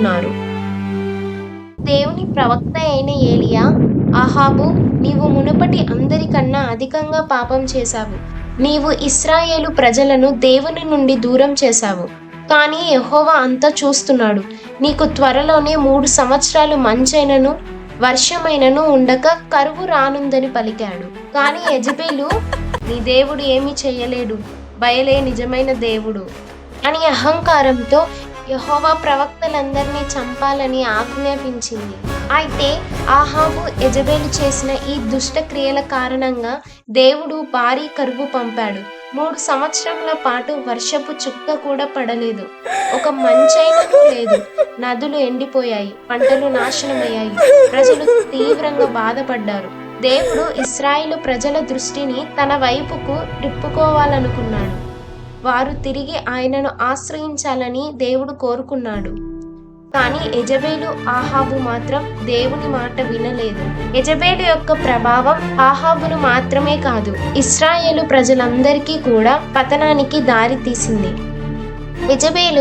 ఉన్నారు. దేవుని ప్రవక్త అయిన ఏలియా ఆహాబు నీవు మునుపటి అందరికన్నా అధికంగా పాపం చేశావు. నీవు ఇస్రాయేలు ప్రజలను దేవుని నుండి దూరం చేశావు. కానీ యహోవా అంతా చూస్తున్నాడు. నీకు త్వరలోనే మూడు సంవత్సరాలు మంచైనను వర్షమైనను ఉండక కరువు రానుందని పలికాడు. కానీ యజబేలు నీ దేవుడు ఏమీ చేయలేడు. బయలే నిజమైన దేవుడు అని అహంకారంతో యహోవా ప్రవక్తలందరినీ చంపాలని ఆజ్ఞాపించింది. అయితే ఆహాబు యజబేలు చేసిన ఈ దుష్ట క్రియల కారణంగా దేవుడు భారీ కరువు పంపాడు. మూడు సంవత్సరముల పాటు వర్షపు చుక్క కూడా పడలేదు. ఒక మంచైనా లేదు. నదులు ఎండిపోయాయి. పంటలు నాశనమయ్యాయి. ప్రజలు తీవ్రంగా బాధపడ్డారు. దేవుడు ఇస్రాయిలు ప్రజల దృష్టిని తన వైపుకు తిప్పుకోవాలనుకున్నాడు. వారు తిరిగి ఆయనను ఆశ్రయించాలని దేవుడు కోరుకున్నాడు. కానీ ఎజబేలు ఆహాబు మాత్రం దేవుని మాట వినలేదు. ఎజబేలు యొక్క ప్రభావం ఆహాబును మాత్రమే కాదు ఇస్రాయేలు ప్రజలందరికీ కూడా పతనానికి దారి తీసింది ఎజబేలు